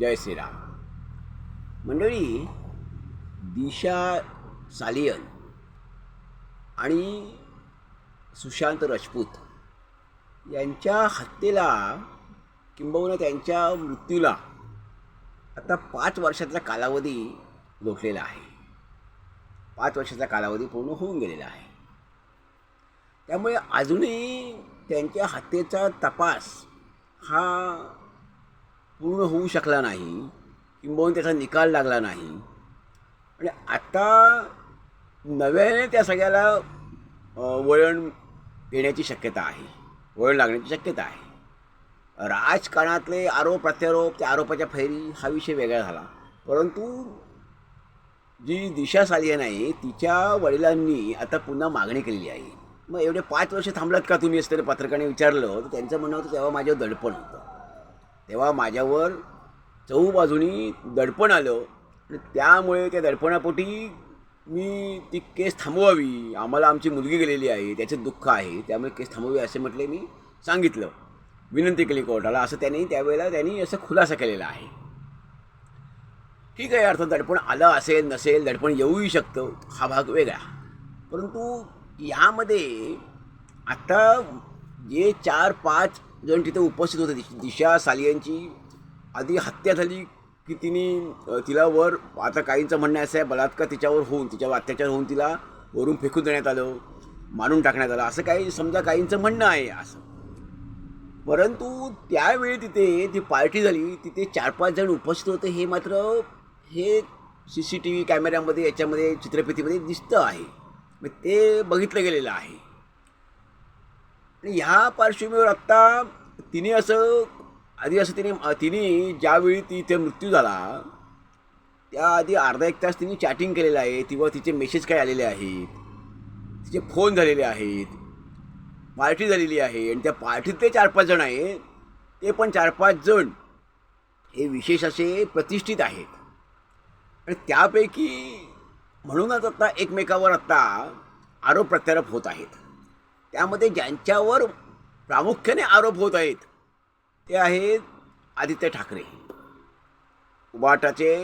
जय श्रीराम. मंडळी दिशा सालियन आणि सुशांत राजपूत यांच्या हत्येला किंबहुना त्यांच्या मृत्यूला आता पाच वर्षाचा कालावधी लोटलेला आहे. पाच वर्षाचा कालावधी पूर्ण होऊन गेलेला आहे. त्यामुळे अजूनही त्यांच्या हत्येचा तपास हा पूर्ण होऊ शकला नाही किंबहुना त्याचा निकाल लागला नाही. आणि आता नव्याने त्या सगळ्याला वळण येण्याची शक्यता आहे. वळण लागण्याची शक्यता आहे. राजकारणातले आरोप प्रत्यारोप त्या आरोपाच्या फैरी हा विषय वेगळा झाला. परंतु जी दिशा सालियन आहे तिच्या वडिलांनी आता पुन्हा मागणी केलेली आहे. मग एवढे पाच वर्ष थांबलात का तुम्ही? असं पत्रकाने विचारलं तर त्यांचं म्हणणं होतं तेव्हा माझ्यावर दडपण होतं. तेव्हा माझ्यावर चहूबाजूनी दडपण आलं आणि त्यामुळे त्या दडपणापोटी मी ती केस थांबवावी. आम्हाला आमची मुलगी गेलेली आहे त्याचे दुःख आहे त्यामुळे केस थांबवावी असे म्हटले मी सांगितलं. विनंती केली कोर्टाला असं त्यांनी त्यावेळेला त्यांनी असं खुलासा केलेला आहे. ठीक आहे अर्थात दडपण आलं असेल नसेल दडपण येऊही शकतं हा भाग वेगळा. परंतु यामध्ये आता जे चार पाच जण तिथे उपस्थित होते दिशा सालियांची आधी हत्या झाली की तिने तिला वर आता काहींचं म्हणणं असं आहे बलात्कार तिच्यावर होऊन तिच्यावर अत्याचार होऊन तिला वरून फेकून देण्यात आलं मारून टाकण्यात आलं असं काही समजा काहींचं म्हणणं आहे असं. परंतु त्यावेळी तिथे ती पार्टी झाली तिथे चार पाच जण उपस्थित होते हे मात्र हे सी सी टी व्ही कॅमेऱ्यामध्ये याच्यामध्ये चित्रफितीमध्ये दिसतं आहे. मग ते बघितलं गेलेलं आहे. आणि ह्या पार्श्वभूमीवर आत्ता तिने असं आधी असं तिने तिने ज्यावेळी ती इथे मृत्यू झाला त्याआधी अर्धा एक तास तिने चॅटिंग केलेलं आहे किंवा तिचे मेसेज काय आलेले आहेत तिचे फोन झालेले आहेत पार्टी झालेली आहे आणि त्या पार्टीतले चार पाच जण आहेत ते पण चार पाच जण हे विशेष असे प्रतिष्ठित आहेत. आणि त्यापैकी म्हणूनच आता एकमेकावर आत्ता आरोप प्रत्यारोप होत आहेत. त्यामध्ये ज्यांच्यावर प्रामुख्याने आरोप होत आहेत ते आहेत आदित्य ठाकरे. उबाटाचे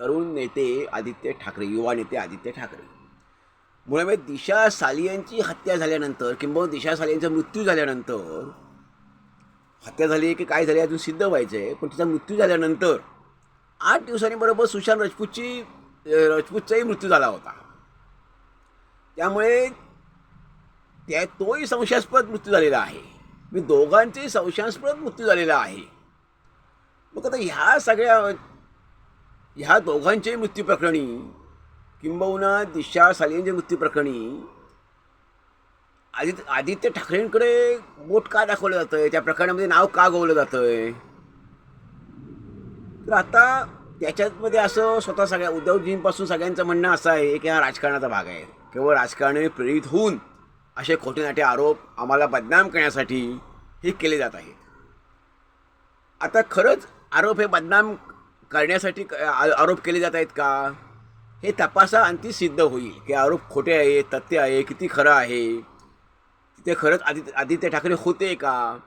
तरुण नेते आदित्य ठाकरे युवा नेते आदित्य ठाकरे. मुळे मग दिशा सालियांची हत्या झाल्यानंतर किंबहुना दिशा सालियांचा मृत्यू झाल्यानंतर हत्या झाली की काय झाली अजून सिद्ध व्हायचं आहे पण तिचा मृत्यू झाल्यानंतर आठ दिवसांनी बरोबर सुशांत राजपूतची राजपूतचाही मृत्यू झाला होता. त्यामुळे त्या तोही संशयास्पद मृत्यू झालेला आहे. मी दोघांचेही संशयास्पद मृत्यू झालेला आहे. मग आता ह्या सगळ्या ह्या दोघांचे मृत्यू प्रकरणी किंबहुना दिशा सालियांच्या मृत्यू प्रकरणी आदित्य आदित्य ठाकरेंकडे बोट का दाखवलं जातं आहे त्या प्रकरणामध्ये नाव का गोवलं जातं आहे तर आता त्याच्यामध्ये असं स्वतः सगळ्या उद्धवजींपासून सगळ्यांचं म्हणणं असं आहे की हा राजकारणाचा भाग आहे. केवळ राजकारणाने प्रेरित होऊन असे खोटेनाटे आरोप आम्हाला बदनाम करण्यासाठी हे केले जात आहेत. आता खरंच आरोप हे बदनाम करण्यासाठी क- आरोप केले जात आहेत का? हे तपासा अंती सिद्ध होईल की आरोप खोटे आहे तथ्य आहे किती खरं आहे. तिथे खरंच आदित्य आदित्य ठाकरे होते का?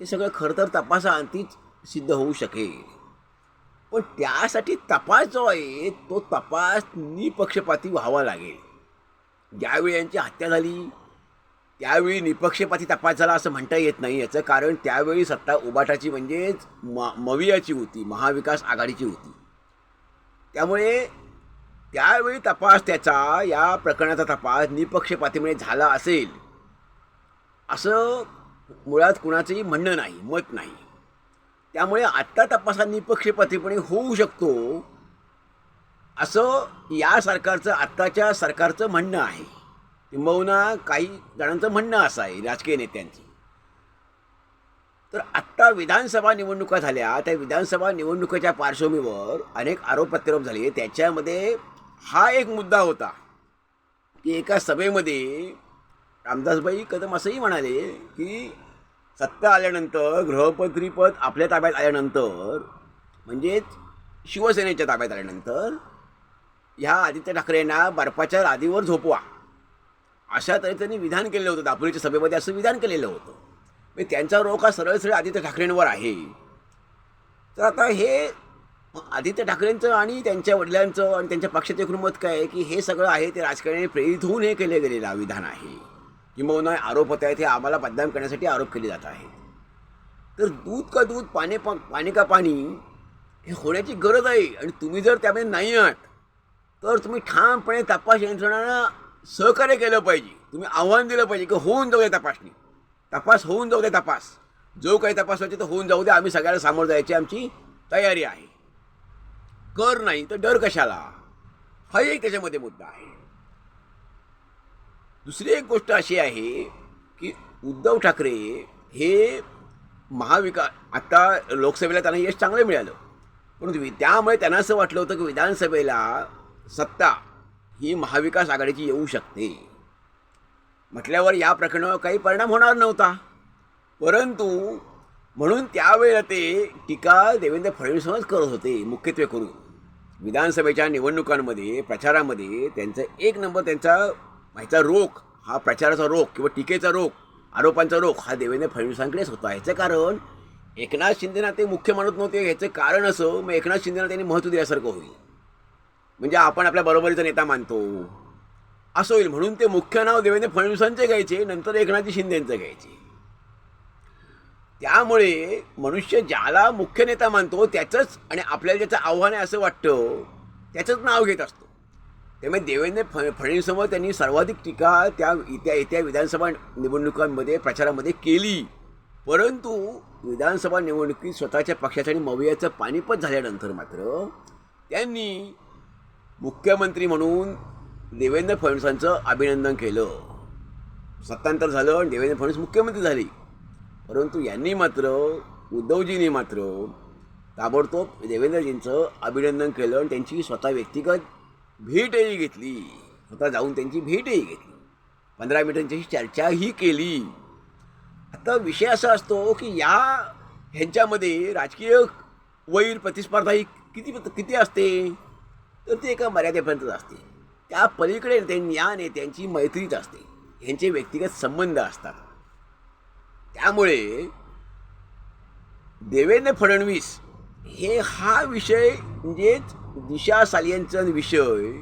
हे सगळं खरं तर तपासा अंतीच सिद्ध होऊ शकेल. पण त्यासाठी तपास जो आहे तो तपास निपक्षपाती व्हावा लागेल. ज्यावेळी यांची हत्या झाली त्यावेळी निपक्षपाती तपास झाला असं म्हणता येत नाही. याचं कारण त्यावेळी सत्ता उबाटाची म्हणजेच म मवियाची होती महाविकास आघाडीची होती. त्यामुळे त्यावेळी तपास त्याचा या प्रकरणाचा तपास निपक्षपातीमुळे झाला असेल. असं मुळात कुणाचंही म्हणणं नाही मत नाही. त्यामुळे आत्ता तपास हा निपक्षपातीपणे होऊ शकतो असं या सरकारचं आत्ताच्या सरकारचं म्हणणं आहे. किंबहुना काही जणांचं म्हणणं असं आहे राजकीय नेत्यांचं. तर आत्ता विधानसभा निवडणुका झाल्या त्या विधानसभा निवडणुकीच्या पार्श्वभूमीवर अनेक आरोप प्रत्यारोप झाले. त्याच्यामध्ये हा एक मुद्दा होता की एका सभेमध्ये रामदासबाई कदम असंही म्हणाले की सत्ता आल्यानंतर गृहपत्रीपद आपल्या ताब्यात आल्यानंतर म्हणजेच शिवसेनेच्या ताब्यात आल्यानंतर ह्या आदित्य ठाकरेंना बर्फाच्या लादीवर झोपवा. अशा तऱ्हे त्यांनी विधान केलेलं होतं. दापोलीच्या सभेमध्ये असं विधान केलेलं होतं. म्हणजे त्यांचा रोख हा सरळ सरळ आदित्य ठाकरेंवर आहे. तर आता हे आदित्य ठाकरेंचं आणि त्यांच्या वडिलांचं आणि त्यांच्या पक्षाचं एकूण मत काय आहे की हे सगळं आहे ते राजकारणी प्रेरित होऊन हे केले गेलेलं विधान आहे. किंबहुना आरोप होत आहेत हे आम्हाला बदनाम करण्यासाठी आरोप केले जात आहेत. तर दूध का दूध पाणी पा पाणी का पाणी हे होण्याची गरज आहे. आणि तुम्ही जर त्यामध्ये नाही आहात तर तुम्ही ठामपणे तपास यंत्रणांना सहकार्य केलं पाहिजे. तुम्ही आव्हान दिलं पाहिजे की होऊन जाऊ द्या तपासणी. तपास होऊन जाऊ द्या तपास. जो काही तपास व्हायचे तो होऊन जाऊ द्या आम्ही सगळ्याला सामोरं जायची आमची तयारी आहे. कर नाही तर डर कशाला? हा एक त्याच्यामध्ये मुद्दा आहे. दुसरी एक गोष्ट अशी आहे की उद्धव ठाकरे हे महाविका आता लोकसभेला त्यांना यश चांगलं मिळालं. परंतु त्यामुळे त्यांना असं वाटलं होतं की विधानसभेला सत्ता ही महाविकास आघाडीची येऊ शकते. म्हटल्यावर या प्रकरणावर काही परिणाम होणार नव्हता. परंतु म्हणून त्यावेळेला ते टीका देवेंद्र फडणवीसांवरच करत होते मुख्यत्वे करून. विधानसभेच्या निवडणुकांमध्ये प्रचारामध्ये त्यांचा एक नंबर त्यांचा ह्याचा रोख हा प्रचाराचा रोख किंवा टीकेचा रोख आरोपांचा रोख हा देवेंद्र फडणवीसांकडेच होता. ह्याचं कारण एकनाथ शिंदेना ते मुख्य म्हणत नव्हते. ह्याचं कारण असं मग एकनाथ शिंदेना त्यांनी महत्त्व दिल्यासारखं होईल. म्हणजे आपण आपल्या बरोबरीचा नेता मानतो. असं होईल. म्हणून ते मुख्य नाव देवेंद्र फडणवीसांचे घ्यायचे नंतर एकनाथजी शिंदेंचं घ्यायचे. त्यामुळे मनुष्य ज्याला मुख्य नेता मानतो त्याचंच आणि आपल्याला ज्याचं आव्हान आहे असं वाटतं त्याचंच नाव घेत असतो. त्यामुळे देवेंद्र फ फडणवीसांवर त्यांनी सर्वाधिक टीका त्या येत्या येत्या विधानसभा निवडणुकांमध्ये प्रचारामध्ये केली. परंतु विधानसभा निवडणुकीत स्वतःच्या पक्षाच्या आणि मवियाचं पानिपत झाल्यानंतर मात्र त्यांनी मुख्यमंत्री म्हणून देवेंद्र फडणवीसांचं अभिनंदन केलं. सत्तांतर झालं आणि देवेंद्र फडणवीस मुख्यमंत्री झाले. परंतु यांनी मात्र उद्धवजींनी मात्र ताबडतोब देवेंद्रजींचं अभिनंदन केलं आणि त्यांची स्वतः व्यक्तिगत भेटही घेतली. स्वतः जाऊन त्यांची भेटही घेतली. पंधरा मिनिटांची चर्चाही केली. आता विषय असा असतो की या ह्यांच्यामध्ये राजकीय वैर प्रतिस्पर्धा ही किती किती असते? तर ते एका मर्यादेपर्यंतच असते. त्या पलीकडे ते या नेत्यांची मैत्रीच असते. ह्यांचे व्यक्तिगत संबंध असतात. त्यामुळे देवेंद्र फडणवीस हे हा विषय म्हणजेच दिशा सालियांचा विषय.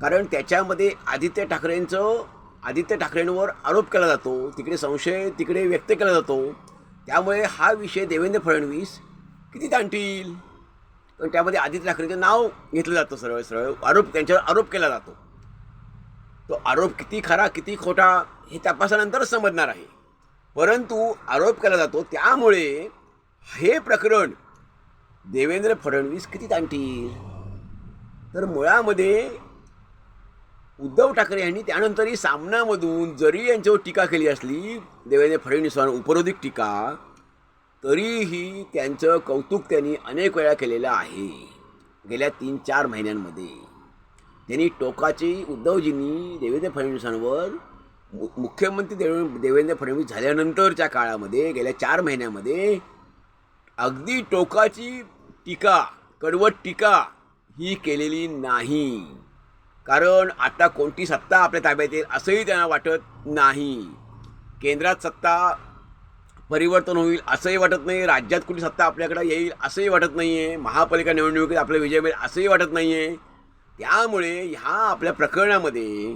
कारण त्याच्यामध्ये आदित्य ठाकरेंचं आदित्य ठाकरेंवर आरोप केला जातो. तिकडे संशय तिकडे व्यक्त केला जातो. त्यामुळे हा विषय देवेंद्र फडणवीस किती ताणतील? पण त्यामध्ये आदित्य ठाकरेचं नाव घेतलं जातं सरळ सरळ. आरोप त्यांच्यावर आरोप केला जातो. तो आरोप किती खरा किती खोटा हे तपासानंतरच समजणार आहे. परंतु आरोप केला जातो त्यामुळे हे प्रकरण देवेंद्र फडणवीस किती ताणतील तर मुळामध्ये उद्धव ठाकरे यांनी त्यानंतरही सामनामधून जरी यांच्यावर टीका केली असली देवेंद्र फडणवीसांवर उपरोधिक टीका तरीही त्यांचं कौतुक त्यांनी अनेक वेळा केलेलं आहे. गेल्या तीन चार महिन्यांमध्ये. त्यांनी टोकाची उद्धवजींनी देवेंद्र फडणवीसांवर मु- मुख्यमंत्री देवे देवेंद्र फडणवीस झाल्यानंतरच्या काळामध्ये गेल्या चार महिन्यामध्ये अगदी टोकाची टीका कडवट टीका ही केलेली नाही. कारण आता कोणती सत्ता आपल्या ताब्यात येईल असंही त्यांना वाटत नाही. केंद्रात सत्ता परिवर्तन होईल असंही वाटत नाही राज्यात कुठली सत्ता आपल्याकडे येईल असंही वाटत नाही आहे महापालिका निवडणुकीत आपला विजय मिळेल असंही वाटत नाही आहे त्यामुळे ह्या आपल्या प्रकरणामध्ये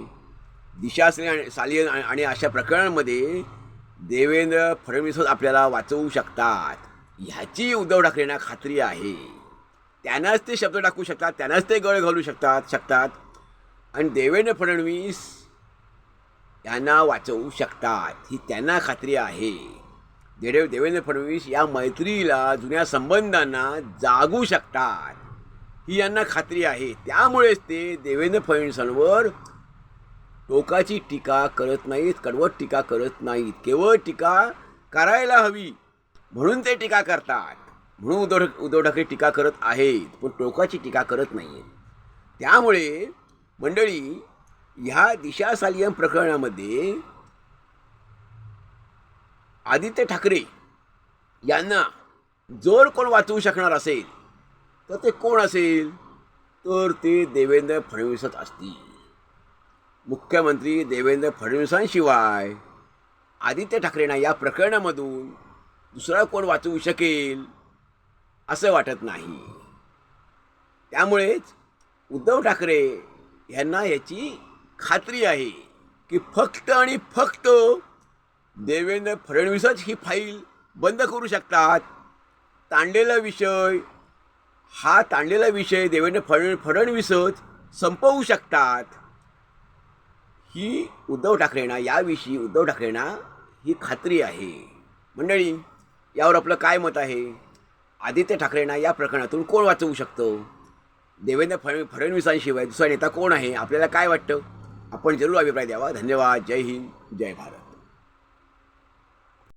दिशाश्री आणि सालियन आणि अशा प्रकरणांमध्ये देवेंद्र फडणवीसच आपल्याला वाचवू शकतात. ह्याची उद्धव ठाकरेंना खात्री आहे. त्यांनाच ते शब्द टाकू शकतात त्यांनाच ते गळ घालू शकतात शकतात. आणि देवेंद्र फडणवीस यांना वाचवू शकतात. ही त्यांना खात्री आहे. देवे देवेंद्र फडणवीस या मैत्रीला जुन्या संबंधांना जागू शकतात. ही यांना खात्री आहे. त्यामुळेच ते देवेंद्र फडणवीसांवर टोकाची टीका करत नाहीत कडवट टीका करत नाहीत. केवळ टीका करायला हवी म्हणून ते टीका करतात. म्हणून उद्धव उद्धव ठाकरे टीका करत आहेत पण टोकाची टीका करत नाही आहेत त्यामुळे मंडळी ह्या दिशासालियम प्रकरणामध्ये आदित्य ठाकरे यांना जर कोण वाचवू शकणार असेल तर ते कोण असेल? तर ते देवेंद्र फडणवीसच असतील. मुख्यमंत्री देवेंद्र फडणवीसांशिवाय आदित्य ठाकरेंना या प्रकरणामधून दुसरा कोण वाचवू शकेल असं वाटत नाही. त्यामुळेच उद्धव ठाकरे यांना याची खात्री आहे की फक्त आणि फक्त देवेंद्र फडणवीसच ही फाईल बंद करू शकतात. ताणलेला विषय हा ताणलेला विषय देवेंद्र फड फडणवीसच संपवू शकतात. ही उद्धव ठाकरेंना याविषयी उद्धव ठाकरेंना ही खात्री आहे. मंडळी यावर आपलं काय मत आहे? आदित्य ठाकरेंना या प्रकरणातून कोण वाचवू शकतो? देवेंद्र फड फडणवीसांशिवाय दुसरा नेता कोण आहे? आपल्याला काय वाटतं? आपण जरूर अभिप्राय द्यावा. धन्यवाद. जय हिंद. जय भारत.